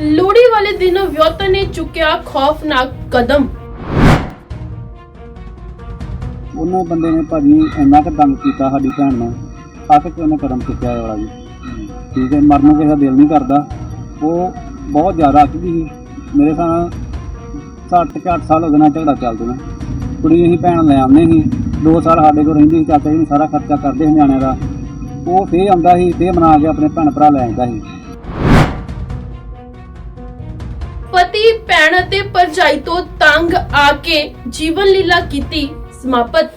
ਲੋਹੜੀ ਵਾਲੇ ਦਿਨ ਵਿਅਕਤ ਨੇ ਚੁੱਕਿਆ ਖੌਫਨਾਕ ਕਦਮ। ਉਹਨੇ ਬੰਦੇ ਨੇ ਭਾਜੀ ਇੰਨਾ ਕੁ ਤੰਗ ਕੀਤਾ ਸਾਡੀ ਭੈਣ ਨੂੰ ਅੱਕ ਕੇ ਉਹਨੇ ਕਦਮ ਚੁੱਕਿਆ ਇਹ ਵਾਲਾ ਜੀ। ਠੀਕ ਹੈ, ਮਰਨ ਨੂੰ ਕਿਸੇ ਦਾ ਦਿਲ ਨਹੀਂ ਕਰਦਾ। ਉਹ ਬਹੁਤ ਜ਼ਿਆਦਾ ਅੱਕ ਸੀ। ਮੇਰੇ ਸਾਹ ਸੱਤ ਕੁ ਅੱਠ ਸਾਲ ਹੋ ਗਏ ਨਾਲ ਝਗੜਾ ਚੱਲਦੇ ਨੇ। ਕੁੜੀ ਅਸੀਂ ਭੈਣ ਲੈ ਆਉਂਦੇ ਸੀ। 2 ਸਾਲ ਸਾਡੇ ਕੋਲ ਰਹਿੰਦੀ ਸੀ, ਚਾਚਾ ਜੀ ਨੂੰ ਸਾਰਾ ਖਰਚਾ ਕਰਦੇ ਸੀ ਨਿਆਣਿਆਂ ਦਾ। ਉਹ ਫੇਰ ਆਉਂਦਾ ਸੀ, ਫੇਰ ਮਨਾ ਕੇ ਆਪਣੇ ਭੈਣ ਭਰਾ ਲੈ ਆਉਂਦਾ ਸੀ। ਭੈਣ ਅਤੇ ਪਰਜਾਈ ਤੋਂ ਤੰਗ ਆ ਕੇ ਜੀਵਨ ਲੀਲਾ ਕੀਤੀ ਸਮਾਪਤ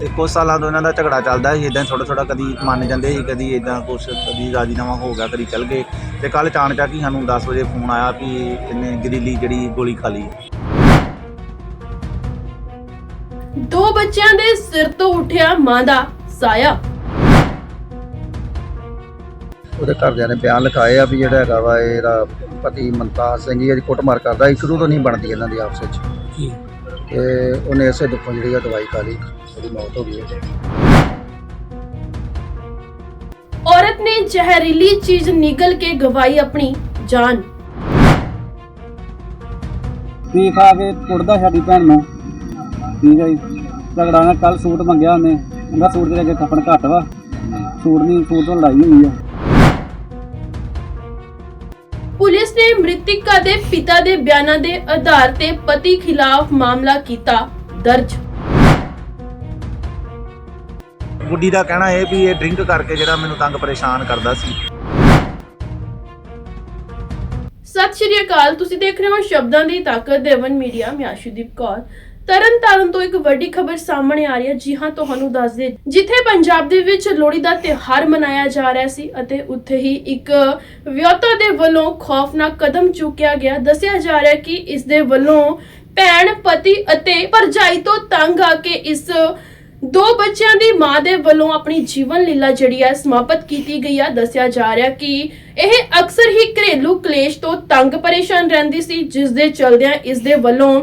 ਤੇ ਕੁਝ ਸਾਲਾਂ ਤੋਂ ਇਹਨਾਂ ਦਾ ਝਗੜਾ ਚੱਲਦਾ ਸੀ ਇਦਾਂ ਥੋੜਾ ਥੋੜਾ ਕਦੀ ਮੰਨ ਜਾਂਦੇ ਸੀ ਕਦੀ ਇਦਾਂ ਕੁਛ ਕਦੀ ਰਾਜੀਨਾਮਾ ਹੋ ਗਿਆ ਕਦੀ ਚੱਲ ਗਏ ਤੇ ਕੱਲ ਚਾਣਚਾ ਹੀ ਸਾਨੂੰ 10 ਵਜੇ ਫੋਨ ਆਇਆ ਵੀ ਇਹਨੇ ਗਰੀਲੀ ਜਿਹੜੀ ਗੋਲੀ ਖਾ ਲਈ। ਦੋ ਬੱਚਿਆਂ ਦੇ ਸਿਰ ਤੋਂ ਉੱਠਿਆ ਮਾਂ ਦਾ ਸਾਇਆ ਉਹਦੇ ਘਰਦਿਆਂ ਨੇ ਬਿਆਨ ਲਿਖਾਏ ਆ ਵੀ ਜਿਹੜਾ ਹੈਗਾ ਵਾ ਇਹਦਾ ਪਤੀ ਮਨਤਾਜ ਸਿੰਘ ਜੀ ਇਹਦੀ ਕੁੱਟਮਾਰ ਕਰਦਾ ਸੀ ਸ਼ੁਰੂ ਤੋਂ ਨਹੀਂ ਬਣਦੀ ਇਹਨਾਂ ਦੀ ਆਪਸ ਵਿੱਚ। ਤੇ ਉਹਨੇ ਇਸੇ ਦੁੱਖੋਂ ਜਿਹੜੀ ਆ ਦਵਾਈ ਖਾ ਲਈ ਉਹਦੀ ਮੌਤ ਹੋ ਗਈ ਹੈ। ਔਰਤ ਨੇ ਜ਼ਹਿਰੀਲੀ ਚੀਜ਼ ਨਿਗਲ ਕੇ ਗਵਾਈ ਆਪਣੀ ਜਾਨ। ਪੀ ਖਾ ਕੇ ਕੁੱਟਦਾ ਸਾਡੀ ਭੈਣ ਨੂੰ? ਠੀਕ ਹੈ ਜੀ। ਝਗੜਾ ਨਾਲ ਕੱਲ ਸੂਟ ਮੰਗਿਆ ਉਹਨੇ। ਕਹਿੰਦਾ ਸੂਟ ਦੇ ਅੱਗੇ ਕੱਪਣ ਘੱਟ ਵਾ। ਸੂਟ ਨਹੀਂ ਸੂਟ ਤੋਂ ਲੜਾਈ ਹੋਈ ਆ। ਮ੍ਰਿਤਿਕਾ ਦੇ ਪਿਤਾ ਦੇ ਬਿਆਨਾਂ ਦੇ ਆਧਾਰ ਤੇ ਪਤੀ ਖਿਲਾਫ ਮਾਮਲਾ ਕੀਤਾ ਦਰਜ। ਗੁੱਡੀ ਦਾ ਕਹਿਣਾ ਇਹ ਵੀ ਇਹ ਡਰਿੰਕ ਕਰਕੇ ਜਿਹੜਾ ਮੈਨੂੰ ਤੰਗ ਪਰੇਸ਼ਾਨ ਕਰਦਾ ਸੀ। ਸਤਿ ਸ਼੍ਰੀ ਅਕਾਲ ਤੁਸੀਂ ਦੇਖ ਰਹੇ ਹੋ ਸ਼ਬਦਾਂ ਦੀ ਤਾਕਤ ਦੇਵਨ ਮੀਡੀਆ। ਮੈਂ ਆਸ਼ੂਦੀਪ ਕੌਰ। ਤਰਨ ਤੋਂ ਇੱਕ ਵੱਡੀ ਖਬਰ ਸਾਹਮਣੇ ਆ ਰਹੀ ਹੈ। ਜੀ ਹਾਂ, ਤੁਹਾਨੂੰ ਦੱਸ ਦੇ ਜਿੱਥੇ ਪੰਜਾਬ ਦੇ ਵਿੱਚ ਲੋਹੜੀ ਦਾ ਤਿਉਹਾਰ ਮਨਾਇਆ ਜਾ ਰਿਹਾ ਸੀ ਅਤੇ ਉੱਥੇ ਹੀ ਇੱਕ ਵਿਅਕਤੀ ਦੇ ਵੱਲੋਂ ਖੌਫਨਾਕ ਕਦਮ ਚੁੱਕਿਆ ਗਿਆ। ਦੱਸਿਆ ਜਾ ਰਿਹਾ ਕਿ ਇਸ ਦੇ ਵੱਲੋਂ ਭੈਣ, ਪਤੀ ਅਤੇ ਭਰਜਾਈ ਤੋਂ ਤੰਗ ਆ ਕੇ ਇਸ ਦੋ ਬੱਚਿਆਂ ਦੀ ਮਾਂ ਦੇ ਵੱਲੋਂ ਆਪਣੀ ਜੀਵਨ ਲੀਲਾ ਜਿਹੜੀ ਹੈ ਸਮਾਪਤ ਕੀਤੀ ਗਈ ਹੈ ਦੱਸਿਆ ਜਾ ਰਿਹਾ ਕਿ ਇਹ ਅਕਸਰ ਹੀ ਘਰੇਲੂ ਕਲੇਸ਼ ਤੋਂ ਤੰਗ ਪਰੇਸ਼ਾਨ ਰਹਿੰਦੀ ਸੀ, ਜਿਸ ਦੇ ਚਲਦਿਆਂ ਇਸ ਦੇ ਵੱਲੋਂ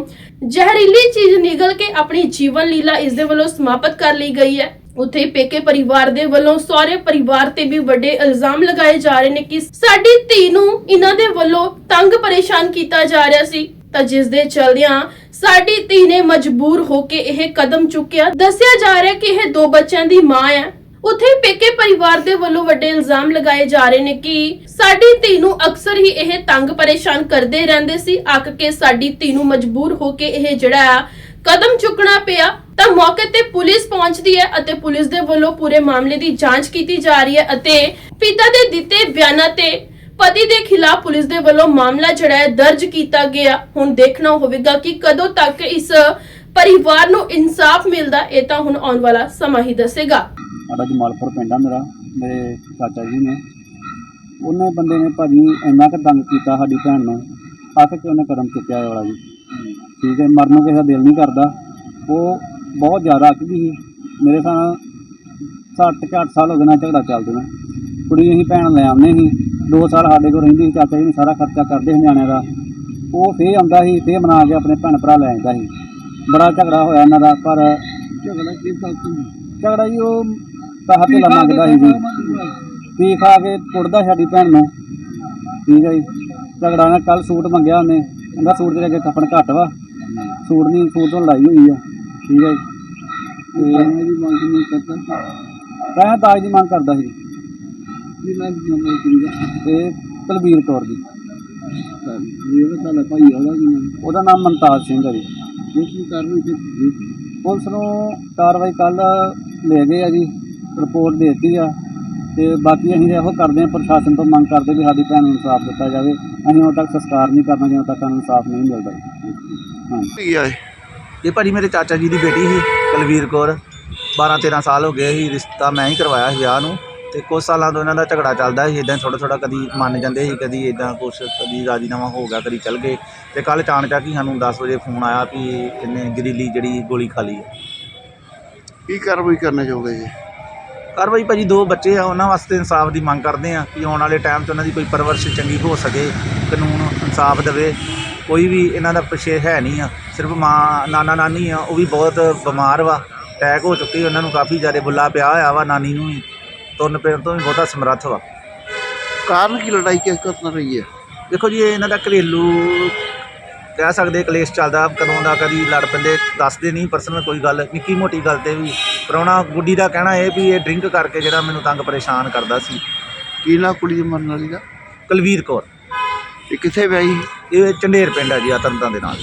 ਜ਼ਹਿਰੀਲੀ ਚੀਜ਼ ਨਿਗਲ ਕੇ ਆਪਣੀ ਜੀਵਨ ਲੀਲਾ ਇਸ ਦੇ ਵੱਲੋਂ ਸਮਾਪਤ ਕਰ ਲਈ ਗਈ ਹੈ। ਉੱਥੇ ਪੇਕੇ ਪਰਿਵਾਰ ਦੇ ਵੱਲੋਂ ਸਹੁਰੇ ਪਰਿਵਾਰ ਤੇ ਵੀ ਵੱਡੇ ਇਲਜ਼ਾਮ ਲਗਾਏ ਜਾ ਰਹੇ ਨੇ ਕਿ ਸਾਡੀ ਧੀ ਨੂੰ ਇਹਨਾਂ ਦੇ ਵੱਲੋਂ ਤੰਗ ਪਰੇਸ਼ਾਨ ਕੀਤਾ ਜਾ ਰਿਹਾ ਸੀ। ਤਾਂ ਜਿਸ ਦੇ ਚਲਦਿਆਂ ਸਾਡੀ ਧੀ ਨੇ ਮਜਬੂਰ ਹੋ ਕੇ ਇਹ ਕਦਮ ਚੁੱਕਿਆ। ਦੱਸਿਆ ਜਾ ਰਿਹਾ ਕਿ ਇਹ ਦੋ ਬੱਚਿਆਂ ਦੀ ਮਾਂ ਹੈ। ਉੱਥੇ ਪੇਕੇ ਪਰਿਵਾਰ ਦੇ ਵੱਲੋਂ ਵੱਡੇ ਇਲਜ਼ਾਮ ਲਗਾਏ ਜਾ ਰਹੇ ਨੇ ਕਿ ਸਾਡੀ ਧੀ ਨੂੰ ਅਕਸਰ ਹੀ ਇਹ ਤੰਗ ਪਰੇਸ਼ਾਨ ਕਰਦੇ ਰਹਿੰਦੇ ਸੀ। ਅੱਕ ਕੇ ਸਾਡੀ ਧੀ ਨੂੰ ਮਜਬੂਰ ਹੋ ਕੇ ਇਹ ਜਿਹੜਾ ਕਦਮ ਚੁੱਕਣਾ ਪਿਆ, ਤਾਂ ਮੌਕੇ ਤੇ ਪੁਲਿਸ ਪਹੁੰਚਦੀ ਹੈ ਅਤੇ ਪੁਲਿਸ ਦੇ ਵੱਲੋਂ ਪੂਰੇ ਮਾਮਲੇ ਦੀ ਜਾਂਚ ਕੀਤੀ ਜਾ ਰਹੀ ਹੈ ਅਤੇ ਪਿਤਾ ਦੇ ਦਿੱਤੇ ਬਿਆਨਾਂ ਤੇ ਪਤੀ ਦੇ ਖਿਲਾਫ ਪੁਲਿਸ ਦੇ ਵੱਲੋਂ ਮਾਮਲਾ ਜਿਹੜਾ ਹੈ ਦਰਜ ਕੀਤਾ ਗਿਆ। ਹੁਣ ਦੇਖਣਾ ਹੋਵੇਗਾ ਕਿ ਕਦੋਂ ਤੱਕ ਇਸ ਪਰਿਵਾਰ ਨੂੰ ਇਨਸਾਫ ਮਿਲਦਾ, ਇਹ ਤਾਂ ਹੁਣ ਆਉਣ ਵਾਲਾ ਸਮਾਂ ਹੀ ਦੱਸੇਗਾ। ਸਾਡਾ ਜਮਾਲਪੁਰ ਪਿੰਡ ਆ ਮੇਰਾ, ਮੇਰੇ ਚਾਚਾ ਜੀ ਨੇ। ਉਹਨੇ ਬੰਦੇ ਨੇ ਭਾਜੀ ਇੰਨਾ ਕੁ ਤੰਗ ਕੀਤਾ ਸਾਡੀ ਭੈਣ ਨੂੰ ਆਖ ਕੇ ਉਹਨੇ ਕਦਮ ਚੁੱਕਿਆ ਇਹ ਵਾਲਾ ਜੀ? ਠੀਕ ਹੈ, ਮਰਨ ਨੂੰ ਕਿਸੇ ਦਾ ਦਿਲ ਨਹੀਂ ਕਰਦਾ। ਉਹ ਬਹੁਤ ਜ਼ਿਆਦਾ ਅੱਕ ਗਈ ਸੀ, ਮੇਰੇ ਸਾਹ ਸੱਤ ਕੁ ਅੱਠ ਸਾਲ ਹੋ ਗਏ ਨਾਲ ਝਗੜਾ ਚੱਲਦੇ ਨੇ। ਕੁੜੀ ਅਸੀਂ ਭੈਣ ਲੈ ਆਉਂਦੇ ਸੀ। 2 ਸਾਲ ਸਾਡੇ ਕੋਲ ਰਹਿੰਦੀ ਸੀ ਚਾਚਾ ਜੀ ਨੇ ਸਾਰਾ ਖਰਚਾ ਕਰਦੇ ਨਿਆਣਿਆਂ ਦਾ। ਉਹ ਫੇਰ ਆਉਂਦਾ ਸੀ ਫੇਰ ਮਨਾ ਕੇ ਆਪਣੇ ਭੈਣ ਭਰਾ ਲੈ ਆਉਂਦਾ ਸੀ। ਬੜਾ ਝਗੜਾ ਹੋਇਆ ਇਹਨਾਂ ਦਾ ਪਰ ਝਗੜਾ ਕੀ ਝਗੜਾ ਜੀ ਉਹ ਪੈਸਾ ਧੇਲਾ ਮੰਗਦਾ ਸੀ ਜੀ। ਪੀ ਖਾ ਕੇ ਕੁੱਟਦਾ ਸਾਡੀ ਭੈਣ ਨੂੰ। ਠੀਕ ਹੈ ਜੀ। ਝਗੜਾ ਨਾਲ ਕੱਲ ਸੂਟ ਮੰਗਿਆ ਉਹਨੇ। ਕਹਿੰਦਾ ਸੂਟ ਦੇ ਅੱਗੇ ਕੱਪਣ ਘੱਟ ਵਾ। ਸੂਟ ਨਹੀਂ ਸੂਟ ਤੋਂ ਲੜਾਈ ਹੋਈ ਆ। ਠੀਕ ਹੈ ਜੀ। ਤੇ ਦੀ ਮੰਗ ਨਹੀਂ ਕਰਦਾ ਮੈਂ ਦਾਜ ਦੀ ਮੰਗ ਕਰਦਾ ਸੀ। ਜੀ ਮੈਂ ਮੰਗ ਤੇ ਕੁਲਬੀਰ ਕੌਰ ਜੀ। ਇਹ ਤਾਂ ਭਾਈ ਉਹਦਾ ਕੀ ਉਹਦਾ ਨਾਮ ਮਨਤਾਜ ਸਿੰਘ ਹੈ ਜੀ। ਕੀ ਕਾਰਵਾਈ ਕੀਤੀ ਪੁਲਿਸ ਨੂੰ ਕਾਰਵਾਈ ਕੱਲ ਲੈ ਗਏ ਆ ਜੀ ਰਿਪੋਰਟ ਦੇ ਦਿੱਤੀ ਆ। ਤੇ ਬਾਕੀ ਅਸੀਂ ਇਹੋ ਕਰਦੇ ਹਾਂ ਪ੍ਰਸ਼ਾਸਨ ਤੋਂ ਮੰਗ ਕਰਦੇ ਵੀ ਸਾਡੀ ਭੈਣ ਨੂੰ ਇਨਸਾਫ ਦਿੱਤਾ ਜਾਵੇ। ਅਸੀਂ ਉਦੋਂ ਤੱਕ ਸੰਸਕਾਰ ਨਹੀਂ ਕਰਨਾ ਜਦੋਂ ਤੱਕ ਸਾਨੂੰ ਇਨਸਾਫ ਨਹੀਂ ਮਿਲਦਾ ਜੀ। ਹਾਂ ਕੀ ਆ ਇਹ? ਇਹ ਭਾਜੀ ਮੇਰੇ ਚਾਚਾ ਜੀ ਦੀ ਬੇਟੀ ਸੀ ਕੁਲਵੀਰ ਕੌਰ। 12 13 ਸਾਲ ਹੋ ਗਏ ਸੀ ਰਿਸ਼ਤਾ ਮੈਂ ਹੀ ਕਰਵਾਇਆ ਸੀ ਵਿਆਹ ਨੂੰ। ਤੇ ਕੁਝ ਸਾਲਾਂ ਤੋਂ ਇਹਨਾਂ ਦਾ ਝਗੜਾ ਚੱਲਦਾ ਸੀ ਇਦਾਂ ਥੋੜਾ ਥੋੜਾ ਕਦੀ ਮੰਨ ਜਾਂਦੇ ਸੀ ਕਦੀ ਇਦਾਂ ਕੁਛ ਕਦੀ ਰਾਜੀਨਾਮਾ ਹੋ ਗਿਆ ਕਦੀ ਚੱਲ ਗਏ ਤੇ ਕੱਲ ਚਾਣਚਾ ਹੀ ਸਾਨੂੰ 10 ਵਜੇ ਫੋਨ ਆਇਆ ਵੀ ਇਹਨੇ ਗਰੀਲੀ ਜਿਹੜੀ ਗੋਲੀ ਖਾ ਲਈ ਹੈ ਕੀ ਕਾਰਵਾਈ ਕਰਨਾ ਚਾਹੋਗੇ ਜੀ? ਕਾਰਵਾਈ ਭਾਜੀ ਦੋ ਬੱਚੇ ਆ ਉਹਨਾਂ ਵਾਸਤੇ ਇਨਸਾਫ ਦੀ ਮੰਗ ਕਰਦੇ ਆ ਕਿ ਆਉਣ ਵਾਲੇ ਟਾਈਮ 'ਚ ਉਹਨਾਂ ਦੀ ਕੋਈ ਪਰਵਰਿਸ਼ ਚੰਗੀ ਹੋ ਸਕੇ ਕਾਨੂੰਨ ਇਨਸਾਫ ਦੇਵੇ ਕੋਈ ਵੀ ਇਹਨਾਂ ਦਾ ਪਿਛੇ ਹੈ ਨਹੀਂ ਆ ਸਿਰਫ ਮਾਂ ਨਾਨਾ ਨਾਨੀ ਆ ਉਹ ਵੀ ਬਹੁਤ ਬਿਮਾਰ ਵਾ ਅਟੈਕ ਹੋ ਚੁੱਕੀ ਉਹਨਾਂ ਨੂੰ ਕਾਫੀ ਜ਼ਿਆਦਾ ਬੁੱਲਾ ਪਿਆ ਹੋਇਆ ਵਾ ਨਾਨੀ ਨੂੰ ਵੀ। ਤੁਰਨ ਫਿਰਨ ਤੋਂ ਵੀ ਬਹੁਤਾ ਸਮਰੱਥ ਵਾ। ਕਾਰਨ ਕੀ ਲੜਾਈ ਕਿਸ ਕਰਨ ਰਹੀ ਹੈ? ਦੇਖੋ ਜੀ ਇਹ ਇਹਨਾਂ ਦਾ ਘਰੇਲੂ ਕਹਿ ਸਕਦੇ ਕਲੇਸ਼ ਚੱਲਦਾ ਕਦੋਂ ਦਾ ਕਦੀ ਲੜ ਪੈਂਦੇ ਦੱਸਦੇ ਨਹੀਂ ਪਰਸਨਲ ਕੋਈ ਗੱਲ ਨਿੱਕੀ ਮੋਟੀ ਗੱਲ ਤੇ ਵੀ। ਪ੍ਰਾਹੁਣਾ ਗੁੱਡੀ ਦਾ ਕਹਿਣਾ ਇਹ ਵੀ ਇਹ ਡਰਿੰਕ ਕਰਕੇ ਜਿਹੜਾ ਮੈਨੂੰ ਤੰਗ ਪਰੇਸ਼ਾਨ ਕਰਦਾ ਸੀ। ਕੀ ਨਾ ਕੁੜੀ ਦੇ ਮਰਨ ਵਾਲੀ ਦਾ? ਕੁਲਵੀਰ ਕੌਰ। ਇਹ ਕਿੱਥੇ ਵਿਆਹੀ ਇਹ ਚੰਡੇਰ ਪਿੰਡ ਹੈ ਜੀ ਆਤੰਤਾਂ ਦੇ ਨਾਲ।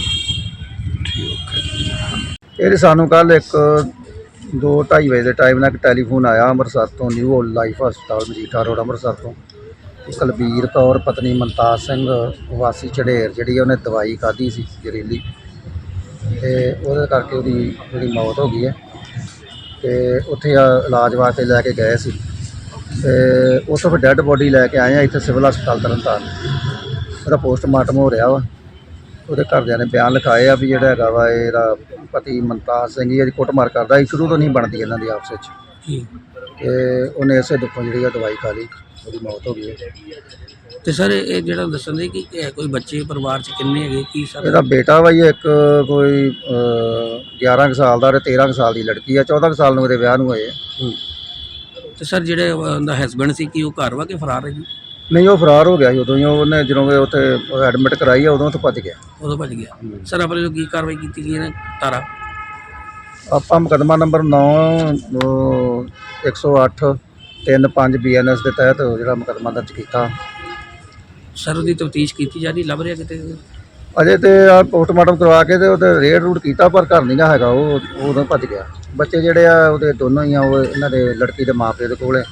ਇਹ ਸਾਨੂੰ ਕੱਲ ਇੱਕ ਦੋ 2:30 ਵਜੇ ਦੇ ਟਾਈਮ ਨਾਲ ਇੱਕ ਟੈਲੀਫੋਨ ਆਇਆ ਅੰਮ੍ਰਿਤਸਰ ਤੋਂ ਨਿਊ ਲਾਈਫ ਹਸਪਤਾਲ ਮਜੀਠਾ ਰੋਡ, ਅੰਮ੍ਰਿਤਸਰ ਤੋਂ। ਕੁਲਬੀਰ ਕੌਰ, ਪਤਨੀ ਮਨਤਾਜ ਸਿੰਘ, ਵਾਸੀ ਝੜੇਰ ਜਿਹੜੀ ਉਹਨੇ ਦਵਾਈ ਖਾਧੀ ਸੀ ਜ਼ਹਿਰੀਲੀ। ਤੇ ਉਹਦੇ ਕਰਕੇ ਉਹਦੀ ਜਿਹੜੀ ਮੌਤ ਹੋ ਗਈ ਹੈ। ਤੇ ਉੱਥੇ ਇਲਾਜ ਵਾਸਤੇ ਲੈ ਕੇ ਗਏ ਸੀ। ਤੇ ਉੱਥੋਂ ਫਿਰ ਡੈੱਡ ਬੋਡੀ ਲੈ ਕੇ ਆਏ ਆ, ਇੱਥੇ ਸਿਵਲ ਹਸਪਤਾਲ ਤਰਨਤਾਰਨ। ਉਹਦਾ ਪੋਸਟਮਾਰਟਮ ਹੋ ਰਿਹਾ ਵਾ। ਉਹਦੇ ਘਰਦਿਆਂ ਨੇ ਬਿਆਨ ਲਿਖਾਏ ਆ ਵੀ ਜਿਹੜਾ ਹੈਗਾ ਵਾ ਇਹਦਾ ਪਤੀ ਮਨਤਾਜ ਸਿੰਘ ਜੀ ਕੁੱਟਮਾਰ ਕਰਦਾ ਸੀ ਸ਼ੁਰੂ ਤੋਂ ਨਹੀਂ ਬਣਦੀ ਇਹਨਾਂ ਦੀ ਆਪਸ ਵਿੱਚ। ਤੇ ਉਹਨੇ ਇਸੇ ਦੁੱਖੋਂ ਜਿਹੜੀ ਆ ਦਵਾਈ ਖਾ ਲਈ ਉਹਦੀ ਮੌਤ ਹੋ ਗਈ ਤੇ ਸਰ ਇਹ ਜਿਹੜਾ ਦੱਸਣ ਦੇ ਕਿ ਇਹ ਕੋਈ ਬੱਚੇ ਪਰਿਵਾਰ ਚ ਕਿੰਨੇ ਹੈਗੇ ਕੀ ਸਰ? ਇਹਦਾ ਬੇਟਾ ਵਾ ਜੀ ਇੱਕ ਕੋਈ ਅਹ, 11 ਕੁ ਸਾਲ ਦਾ ਤੇ 13 ਕੁ ਸਾਲ ਦੀ ਲੜਕੀ ਆ 14 ਕੁ ਸਾਲ ਨੂੰ ਇਹਦੇ ਵਿਆਹ ਨੂੰ ਹੋਏ ਆ। ਤੇ ਸਰ ਜਿਹੜੇ ਉਹਦਾ ਹਸਬੰਡ ਸੀ ਕੀ ਉਹ ਘਰ ਵਾ ਕਿ ਫਰਾਰ ਹੈ ਜੀ? ਨਹੀਂ ਉਹ ਫਰਾਰ ਹੋ ਗਿਆ ਸੀ ਉਦੋਂ ਹੀ ਉਹਨੇ ਜਦੋਂ ਉਹ ਉੱਥੇ ਐਡਮਿਟ ਕਰਾਈ ਆ ਉਦੋਂ ਤੋਂ ਭੱਜ ਗਿਆ। ਉਦੋਂ ਭੱਜ ਗਿਆ। ਸਰ ਆਪਣੇ ਜੋ ਕੀ ਕਾਰਵਾਈ ਕੀਤੀ ਗਈ ਹੈ ਤਾਰਾ? ਆਪਾਂ ਮੁਕੱਦਮਾ ਨੰਬਰ 9 108 35 ਬੀਐਨਐਸ ਦੇ ਤਹਿਤ ਜਿਹੜਾ ਮੁਕੱਦਮਾ ਦਰਜ ਕੀਤਾ। ਸਰ ਉਹਦੀ ਤਫਤੀਸ਼ ਕੀਤੀ ਜਾ ਰਹੀ ਲੱਭ ਰਿਹਾ ਕਿਤੇ? ਅਜੇ ਤੇ ਆ ਪੋਸਟਮਾਰਟਮ ਕਰਵਾ ਕੇ ਤੇ ਉਹਦੇ ਰੇਡ ਰੂਟ ਕੀਤਾ ਪਰ ਘਰ ਨਹੀਂ ਗਾ ਹੈਗਾ ਉਹ ਉਦੋਂ ਭੱਜ ਗਿਆ। ਬੱਚੇ ਜਿਹੜੇ ਆ ਉਹਦੇ ਦੋਨੋਂ ਹੀ ਆ ਉਹ ਇਹਨਾਂ ਦੇ ਲੜਕੀ ਦੇ ਮਾਪੇ ਦੇ ਕੋਲ।